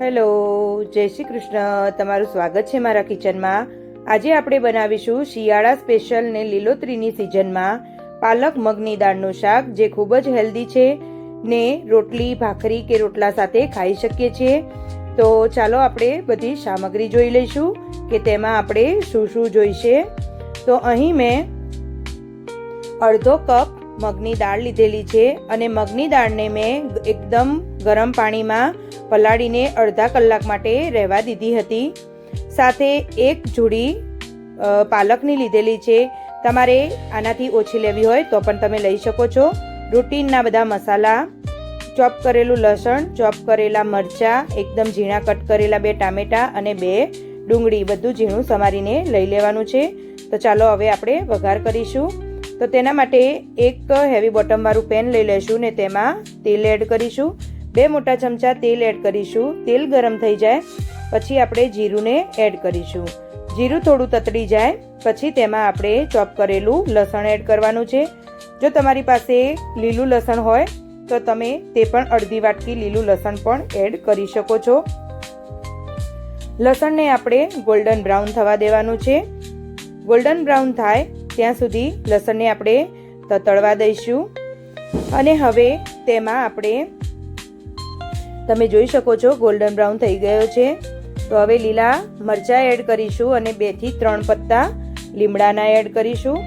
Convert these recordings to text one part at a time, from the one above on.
Hello, જય શ્રી કૃષ્ણ. તમારું સ્વાગત છે મારા કિચનમાં. આજે આપણે બનાવીશું શિયાળા સ્પેશિયલ ને લીલોતરીની સિઝનમાં પાલક મગની દાળનું શાક, જે ખૂબ જ હેલ્ધી છે ને રોટલી, ભાખરી કે રોટલા સાથે ખાઈ શકીએ છીએ. તો ચાલો આપણે બધી સામગ્રી જોઈ લઈશું કે તેમાં આપણે શું શું જોઈશે. તો અહીં મેં અડધો કપ મગની દાળ લીધેલી છે અને મગની દાળને મેં એકદમ ગરમ પાણીમાં પલાળીને અડધા કલાક માટે રહેવા દીધી હતી. સાથે એક જોડી પાલકની લીધેલી છે. તમારે આનાથી ઓછી લેવી હોય તો પણ તમે લઈ શકો છો. રૂટીનના બધા મસાલા, ચોપ કરેલું લસણ, ચોપ કરેલા મરચાં, એકદમ ઝીણા કટ કરેલા બે ટામેટાં અને બે ડુંગળી, બધું ઝીણું સમારીને લઈ લેવાનું છે. તો ચાલો હવે આપણે વઘાર કરીશું. તો તેના માટે એક હેવી બોટમવાળું પેન લઈ લઈશું ને તેમાં તેલ એડ કરીશું. બે મોટા ચમચા તેલ એડ કરીશું. તેલ ગરમ થઈ જાય, પછી આપણે જીરુંને એડ કરીશું. જીરું થોડું તતડી જાય, પછી તેમાં આપણે ચોપ કરેલું લસણ એડ કરવાનું છે. જો તમારી પાસે લીલું લસણ હોય, તો તમે તે પણ અડધી વાટકી લીલું લસણ પણ એડ કરી શકો છો. લસણને આપણે ગોલ્ડન બ્રાઉન થવા દેવાનું છે. ગોલ્ડન બ્રાઉન થાય, ત્યાં સુધી લસણને આપણે તતળવા દઈશું. અને હવે તેમાં આપણે તમે જોઈ શકો છો ગોલ્ડન બ્રાઉન થઈ ગયો છે. તો હવે લીલા મરચાં એડ કરીશું અને બેથી ત્રણ પત્તા લીમડાના એડ કરીશું.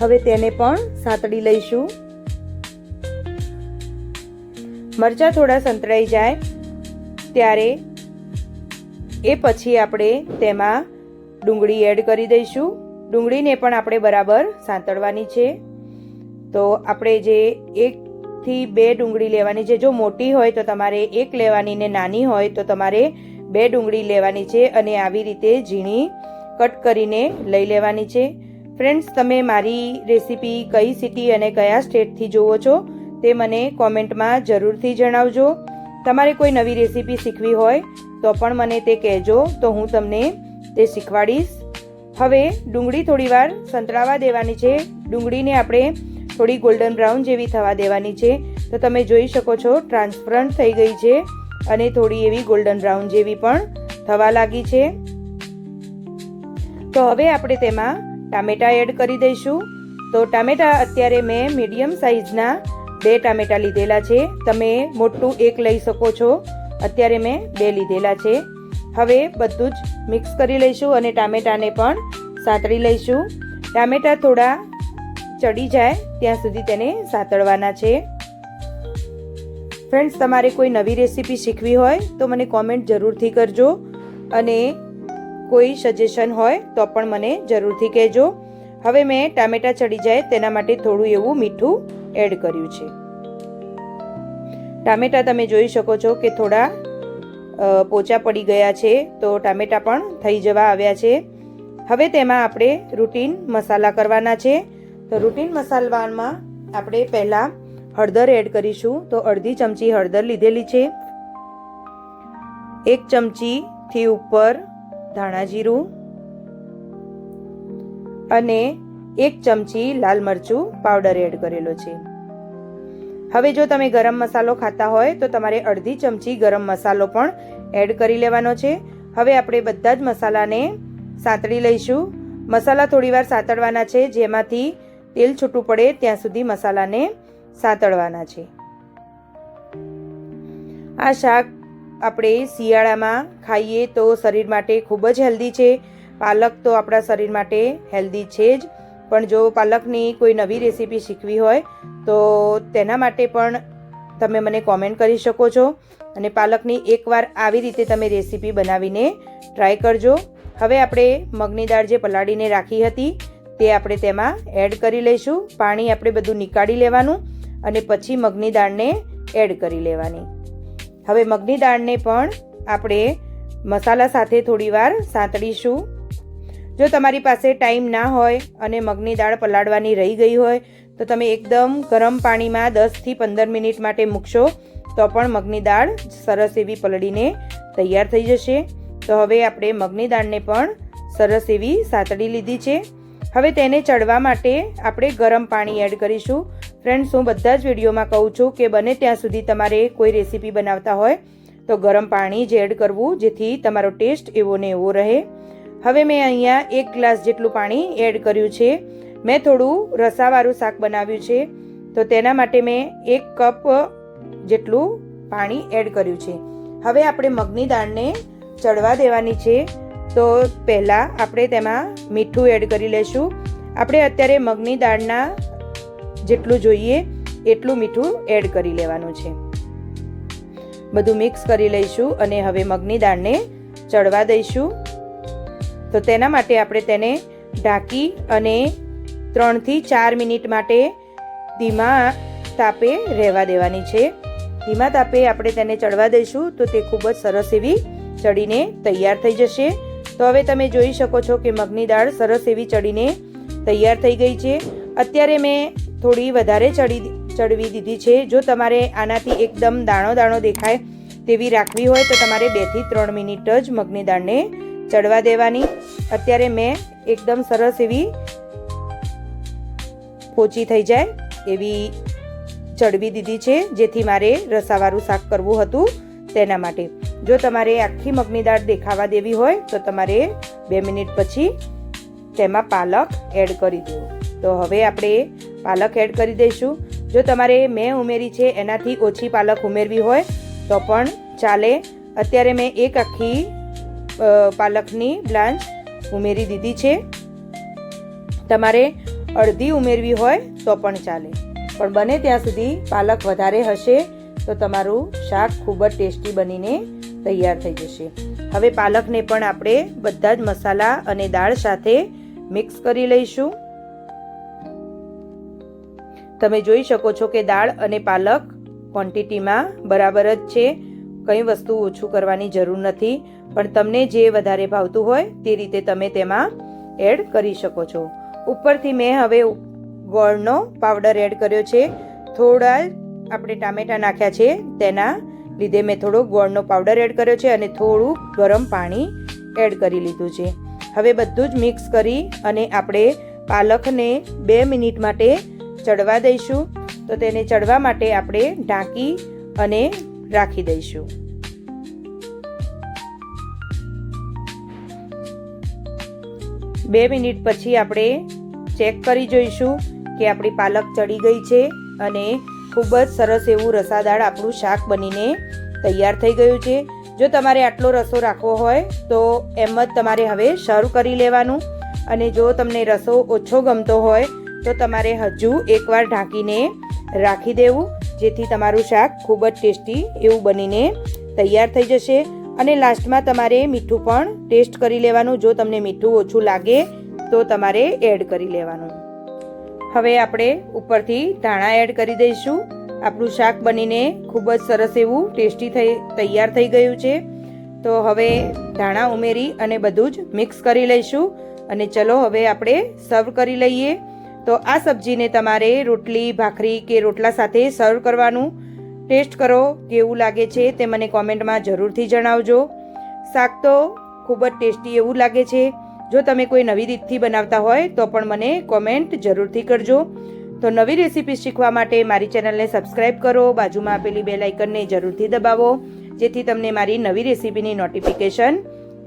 હવે તેને પણ સાતડી લઈશું. મરચાં થોડા સંતળાઈ જાય ત્યારે એ પછી આપણે તેમાં ડુંગળી એડ કરી દઈશું. ડુંગળીને પણ આપણે બરાબર સાંતળવાની છે. તો આપણે જે એકથી બે ડુંગળી લેવાની છે. જો મોટી હોય તો તમારે એક લેવાની ને નાની હોય તો તમારે બે ડુંગળી લેવાની છે અને આવી રીતે ઝીણી કટ કરીને લઈ લેવાની છે. ફ્રેન્ડ્સ, તમે મારી રેસીપી કઈ સિટી અને કયા સ્ટેટથી જુઓ છો તે મને કોમેન્ટમાં જરૂરથી જણાવજો. તમારે કોઈ નવી રેસીપી શીખવી હોય તો પણ મને તે કહેજો તો હું તમને તે શીખવાડીશ. હવે ડુંગળી થોડીવાર સંતળાવા દેવાની છે. ડુંગળીને આપણે થોડી ગોલ્ડન બ્રાઉન જેવી થવા દેવાની છે. તો તમે જોઈ શકો છો ટ્રાન્સપરન્ટ થઈ ગઈ છે અને થોડી એવી ગોલ્ડન બ્રાઉન જેવી પણ થવા લાગી છે. તો હવે આપણે તેમાં ટામેટા એડ કરી દઈશું. તો ટામેટા અત્યારે મેં મીડિયમ સાઇઝના બે ટામેટા લીધેલા છે. તમે મોટું એક લઈ શકો છો. અત્યારે મેં બે લીધેલા છે. હવે બધું જ મિક્સ કરી લઈશું અને ટામેટાને પણ સાતળી લઈશું. ટામેટા થોડા ચડી જાય, ત્યાં સુધી તેને સાતળવાના છે. ફ્રેન્ડ્સ તમારે કોઈ નવી રેસીપી શીખવી હોય તો મને કોમેન્ટ જરૂરથી કરજો અને કોઈ સજેશન હોય તો પણ મને જરૂરથી કહેજો. હવે મેં ટામેટા ચડી જાય તેના માટે થોડું એવું મીઠું એડ કર્યું છે. ટામેટા તમે જોઈ શકો છો કે થોડા પોચા પડી ગયા છે તો ટામેટા પણ થઈ જવા આવ્યા છે. હવે તેમાં આપણે રૂટીન મસાલા કરવાના છે. તો રૂટીન મસાલામાં આપણે પહેલાં હળદર એડ કરીશું. તો અડધી ચમચી હળદર લીધેલી છે. એક ચમચીથી ઉપર ધાણા જીરું અને એક ચમચી લાલ મરચું પાવડર એડ કરેલો છે. હવે જો તમે ગરમ મસાલો ખાતા હોય તો તમારે અડધી ચમચી ગરમ મસાલો પણ એડ કરી લેવાનો છે. હવે આપણે બધા જ મસાલાને સાંતળી લઈશું. મસાલા થોડીવાર સાંતળવાના છે, જેમાંથી તેલ છૂટું પડે ત્યાં સુધી મસાલાને સાતળવાના છે. આ શાક આપણે શિયાળામાં ખાઈએ તો શરીર માટે ખૂબ જ હેલ્ધી છે. પાલક તો આપણા શરીર માટે હેલ્ધી છે જ. પણ જો પાલકની કોઈ નવી રેસીપી શીખવી હોય, તો તેના માટે પણ તમે મને કોમેન્ટ કરી શકો છો. અને પાલકની એકવાર આવી રીતે તમે રેસીપી બનાવીને ટ્રાય કરજો. હવે આપણે મગની દાળ જે પલાળીને રાખી હતી તે આપણે તેમાં એડ કરી લઈશું. પાણી આપણે બધું નીકાળી લેવાનું અને પછી મગની દાળને એડ કરી લેવાની. હવે મગની દાળને પણ આપણે મસાલા સાથે થોડીવાર સાંતળીશું. જો તમારી પાસે ટાઈમ ના હોય અને મગની દાળ પલાળવાની રહી ગઈ હોય, તો તમે એકદમ ગરમ પાણીમાં દસથી પંદર મિનિટ માટે મૂકશો, તો પણ મગની દાળ સરસ એવી પલળીને તૈયાર થઈ જશે. તો હવે આપણે મગની દાળને પણ સરસ એવી સાંતળી લીધી છે. હવે તેને ચડવા માટે આપણે ગરમ પાણી એડ કરીશું. ફ્રેન્ડ્સ હું બધા જ વિડીયોમાં કહું છું કે બને ત્યાં સુધી તમારે કોઈ રેસીપી બનાવતા હોય, તો ગરમ પાણી જ એડ કરવું, જેથી તમારો ટેસ્ટ એવો ને એવો રહે. હવે મેં અહીંયા એક ગ્લાસ જેટલું પાણી એડ કર્યું છે. મેં થોડું રસાવાળું શાક બનાવ્યું છે. તો તેના માટે મેં એક કપ જેટલું પાણી એડ કર્યું છે. હવે આપણે મગની દાળને ચડવા દેવાની છે. તો પહેલાં આપણે તેમાં મીઠું એડ કરી લઈશું આપણે અત્યારે મગની દાળના જેટલું જોઈએ, એટલું મીઠું એડ કરી લેવાનું છે. બધું મિક્સ કરી લઈશું અને હવે મગની દાળને ચડવા દઈશું. તો તેના માટે આપણે તેને ઢાંકી અને ત્રણથી ચાર મિનિટ માટે ધીમા તાપે રહેવા દેવાની છે. ધીમા તાપે આપણે તેને ચડવા દઈશું તો તે ખૂબ જ સરસ એવી ચડીને તૈયાર થઈ જશે. તો હવે તમે જોઈ શકો છો કે મગની દાળ સરસ એવી ચડીને તૈયાર થઈ ગઈ છે. અત્યારે મેં થોડી વધારે ચડી ચડવી દીધી છે. જો તમારે આનાથી એકદમ દાણો દાણો દેખાય તેવી રાખવી હોય તો તમારે બેથી ત્રણ મિનિટ જ મગની દાળને ચડવા દેવાની. અત્યારે મેં એકદમ સરસ એવી પોચી થઈ જાય એવી ચડવી દીધી છે, જેથી મારે રસાવાળું શાક કરવું હતું તેના માટે. જો તમારે આખી મગની દાળ દેખાવા દેવી હોય, તો તમારે બે મિનિટ પછી તેમાં પાલક એડ કરી દો. તો હવે આપણે પાલક એડ કરી દઈશું. જો તમારે મેં ઉમેરી છે, એનાથી ઓછી પાલક ઉમેરવી હોય, તો પણ ચાલે. અત્યારે મેં એક આખી પાલકની બ્લાન્ચ ઉમેરી દીધી છે. તમારે અડધી ઉમેરવી હોય, તો પણ ચાલે. પણ બને ત્યાં સુધી પાલક વધારે હશે, તો તમારું શાક ખૂબ જ ટેસ્ટી બનીને તૈયાર થઈ જશે. હવે પાલકને પણ આપણે બધા જ મસાલા અને દાળ સાથે મિક્સ કરી લઈશું. તમે જોઈ શકો છો કે દાળ અને પાલક ક્વોન્ટિટીમાં બરાબર જ છે. કંઈ વસ્તુ ઓછું કરવાની જરૂર નથી. પણ તમને જે વધારે ભાવતું હોય તે રીતે તમે તેમાં એડ કરી શકો છો. ઉપરથી મેં હવે ગોળનો પાવડર એડ કર્યો છે. થોડા આપણે ટામેટાં નાખ્યા છે તેના લીધે મેં થોડો ગોળનો પાવડર એડ કર્યો છે અને થોડું ગરમ પાણી એડ કરી લીધું છે. હવે બધું જ મિક્સ કરી અને આપણે પાલકને બે મિનિટ માટે ચડવા દઈશું. તો તેને ચડવા માટે આપણે ઢાંકી અને રાખી દઈશું. બે મિનિટ પછી આપણે ચેક કરી જોઈશું કે આપણી પાલક ચડી ગઈ છે અને ખૂબ જ સરસ એવું રસાદાળ આપણું શાક બનીને તૈયાર થઈ ગયું છે. જો તમારે આટલો રસો રાખવો હોય, તો એમ જ તમારે હવે સર્વ કરી લેવાનું. અને જો તમને રસો ઓછો ગમતો હોય, તો તમારે હજુ એકવાર ઢાંકીને રાખી દેવું, જેથી તમારું શાક ખૂબ જ ટેસ્ટી એવું બનીને તૈયાર થઈ જશે. અને લાસ્ટમાં તમારે મીઠું પણ ટેસ્ટ કરી લેવાનું. જો તમને મીઠું ઓછું લાગે, તો તમારે એડ કરી લેવાનું. હવે આપણે ઉપરથી ધાણા એડ કરી દઈશું. આપણું શાક બનીને ખૂબ જ સરસ એવું ટેસ્ટી થઈ, તૈયાર થઈ ગયું છે. તો હવે ધાણા ઉમેરી અને બધું જ મિક્સ કરી લઈશું અને ચલો હવે આપણે સર્વ કરી લઈએ. તો આ સબ્જીને તમારે રોટલી, ભાખરી કે રોટલા સાથે સર્વ કરવાનું. ટેસ્ટ કરો કેવું લાગે છે તે મને કોમેન્ટમાં જરૂરથી જણાવજો. શાક તો ખૂબ જ ટેસ્ટી એવું લાગે છે. જો તમે કોઈ નવી રીતથી બનાવતા હોય, તો પણ મને કોમેન્ટ જરૂરથી કરજો. તો નવી રેસીપી શીખવા માટે મારી ચેનલને સબસ્ક્રાઈબ કરો, બાજુમાં આપેલી બે લાઇકનને જરૂરથી દબાવો, જેથી તમને મારી નવી રેસીપીની નોટિફિકેશન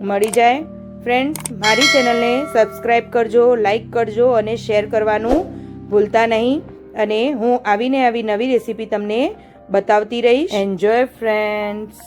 મળી જાય. ફ્રેન્ડ્સ મારી ચેનલને સબસ્ક્રાઇબ કરજો લાઇક કરજો અને શેર કરવાનું ભૂલતા નહીં. અને હું આવીને આવી નવી રેસીપી તમને બતાવતી રહીશ. Enjoy friends